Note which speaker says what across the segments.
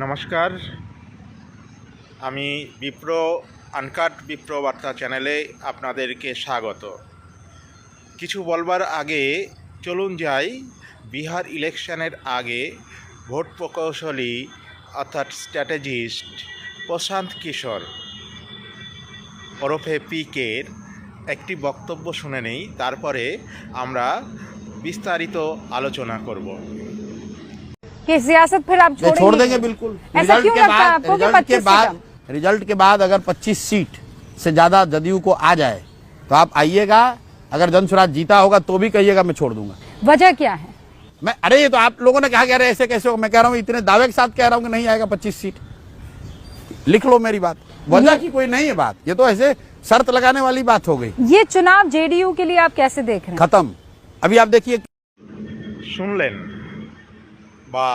Speaker 1: নমস্কার। আমি বিপ্র, আনকাট বিপ্র বার্তা চ্যানেলে আপনাদেরকে স্বাগত। কিছু বলবার আগে চলুন যাই, বিহার ইলেকশনের আগে ভোট প্রকৌশলী অর্থাৎ স্ট্র্যাটেজিস্ট প্রশান্ত কিশোর ওরফে পিকের একটি বক্তব্য শুনে নেই, তারপরে আমরা বিস্তারিত আলোচনা করব।
Speaker 2: कि सियासत फिर आप
Speaker 3: छोड़ देंगे बिल्कुल।
Speaker 2: ऐसा क्यों लगता है आपको
Speaker 3: रिज़ल्ट के बाद रिज़ल्ट के बाद अगर 25 सीट से ज़्यादा जदयू को आ जाए तो आप आइएगा। अगर जन जीता होगा तो भी कहिएगा मैं छोड़ दूँगा।
Speaker 2: वजह क्या है?
Speaker 3: मैं अरे ये तो आप लोगों ने कहा कह रहे ऐसे कैसे हो मैं कह रहा हूँ इतने दावे के साथ कह रहा हूँ कि नहीं आएगा पच्चीस सीट लिख लो मेरी बात। वजह की कोई नहीं है बात। ये तो ऐसे शर्त लगाने वाली बात हो गई।
Speaker 2: ये चुनाव जेडीयू के लिए आप कैसे देख रहे हैं?
Speaker 3: खत्म। अभी आप देखिए
Speaker 1: सुन लेना বা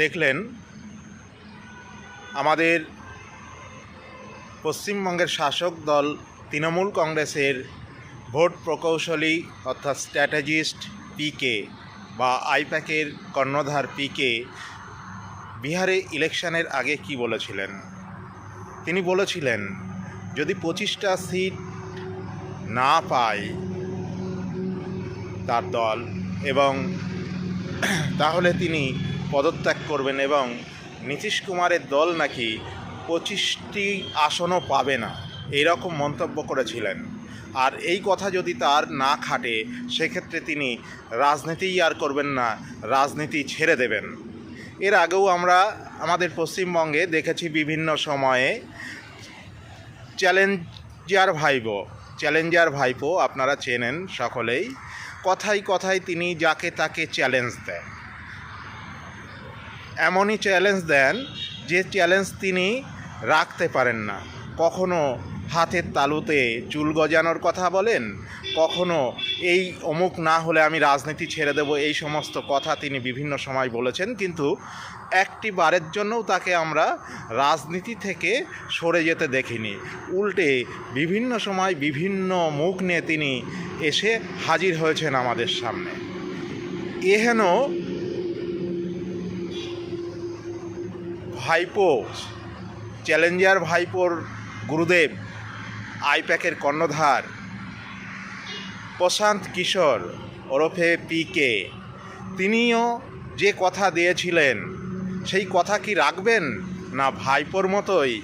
Speaker 1: দেখলেন, আমাদের পশ্চিমবঙ্গের শাসক দল তৃণমূল কংগ্রেসের ভোট প্রকৌশলী অর্থাৎ স্ট্র্যাটেজিস্ট পিকে বা আইপ্যাকের কর্ণধার পিকে বিহারে ইলেকশনের আগে কি বলেছিলেন? তিনি বলেছিলেন, যদি পঁচিশটা সিট না পায় তার দল এবং তাহলে তিনি পদত্যাগ করবেন এবং নীতিশ কুমারের দল নাকি পঁচিশটি আসনও পাবে না এইরকম মন্তব্য করেছিলেন। আর এই কথা যদি তার না খাটে, সেক্ষেত্রে তিনি রাজনীতিই আর করবেন না, রাজনীতি ছেড়ে দেবেন। এর আগেও আমরা আমাদের পশ্চিমবঙ্গে দেখেছি বিভিন্ন সময়ে চ্যালেঞ্জার ভাইপো চ্যালেঞ্জার ভাইপো আপনারা চেনেন সকলেই, কথায় কথায় তিনি যাকে তাকে চ্যালেঞ্জ দেন। এমনই চ্যালেঞ্জ দেন যে চ্যালেঞ্জ তিনি রাখতে পারেন না। কখনো হাতের তালুতে চুল গজানোর কথা বলেন, কখনো এই অমুক না হলে আমি রাজনীতি ছেড়ে দেব এই সমস্ত কথা তিনি বিভিন্ন সময় বলেছেন, কিন্তু একটি বারের জন্যও তাকে আমরা রাজনীতি থেকে সরে যেতে দেখিনি। উল্টে বিভিন্ন সময় বিভিন্ন মুখ নিয়ে তিনি এসে হাজির হয়েছেন আমাদের সামনে। এহেন ভাইপো, চ্যালেঞ্জার ভাইপোর গুরুদেব, আইপ্যাকের কর্ণধার, প্রশান্ত কিশোর ওরফে পিকে তিনিও যে কথা দিয়েছিলেন, সেই কথা কি রাখবেন না ভাইপোর মতোই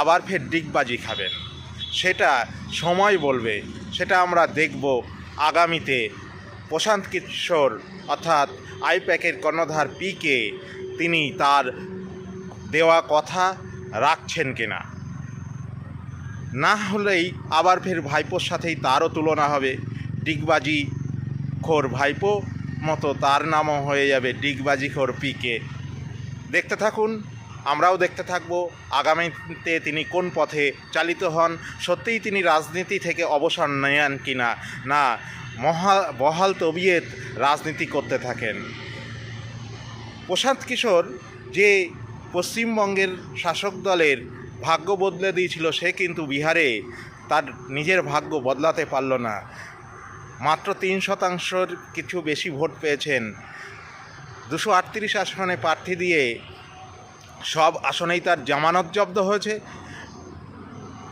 Speaker 1: আবার ফের ডিগবাজি খাবেন? সেটা সময় বলবে, সেটা আমরা দেখব আগামীতে। প্রশান্ত কিশোর অর্থাৎ আইপ্যাকের কর্ণধার পিকে তিনি তার দেওয়া কথা রাখছেন কিনা? না হলেই আবার ফের ভাইপোর সাথেই তারও তুলনা হবে। ডিগবাজি খোর ভাইপো মতো তার নামও হয়ে যাবে ডিগবাজি খোর পিকে। দেখতে থাকুন, আমরাও দেখতে থাকব আগামীতে তিনি কোন পথে চালিত হন, সত্যিই তিনি রাজনীতি থেকে অবসর নেন কিনা? না, মহা, বহাল তবিয়ত রাজনীতি করতে থাকেন। প্রশান্ত কিশোর যে পশ্চিমবঙ্গের শাসক দলের ভাগ্য বদলে দিয়েছিল সে কিন্তু বিহারে তার নিজের ভাগ্য বদলাতে পারল না। মাত্র তিন শতাংশর কিছু বেশি ভোট পেয়েছেন। দুশো আটত্রিশ আসনে প্রার্থী দিয়ে সব আসনেই তার জামানত জব্দ হয়েছে।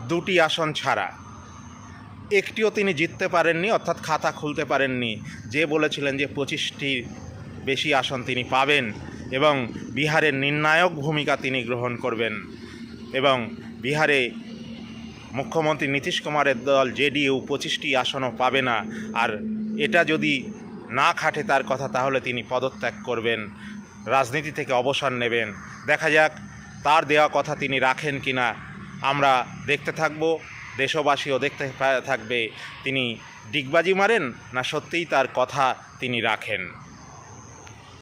Speaker 1: দুটি আসন ছাড়া। একটিও তিনি জিততে পারেননি, অর্থাৎ খাতা খুলতে পারেননি। যে বলেছিলেন যে পঁচিশটি বেশি আসন তিনি পাবেন। এবং বিহারের নির্ণায়ক ভূমিকা তিনি গ্রহণ করবেন এবং বিহারে মুখ্যমন্ত্রী নীতিশ কুমারের দল জেডিইউ পঁচিশটি আসনও পাবে না। আর এটা যদি না খাটে তার কথা, তাহলে তিনি পদত্যাগ করবেন, রাজনীতি থেকে অবসর নেবেন। দেখা যাক তার দেওয়া কথা তিনি রাখেন কি না। আমরা দেখতে থাকব, দেশবাসীও দেখতে থাকবে, তিনি ডিগবাজি মারেন না সত্যিই তার কথা তিনি রাখেন।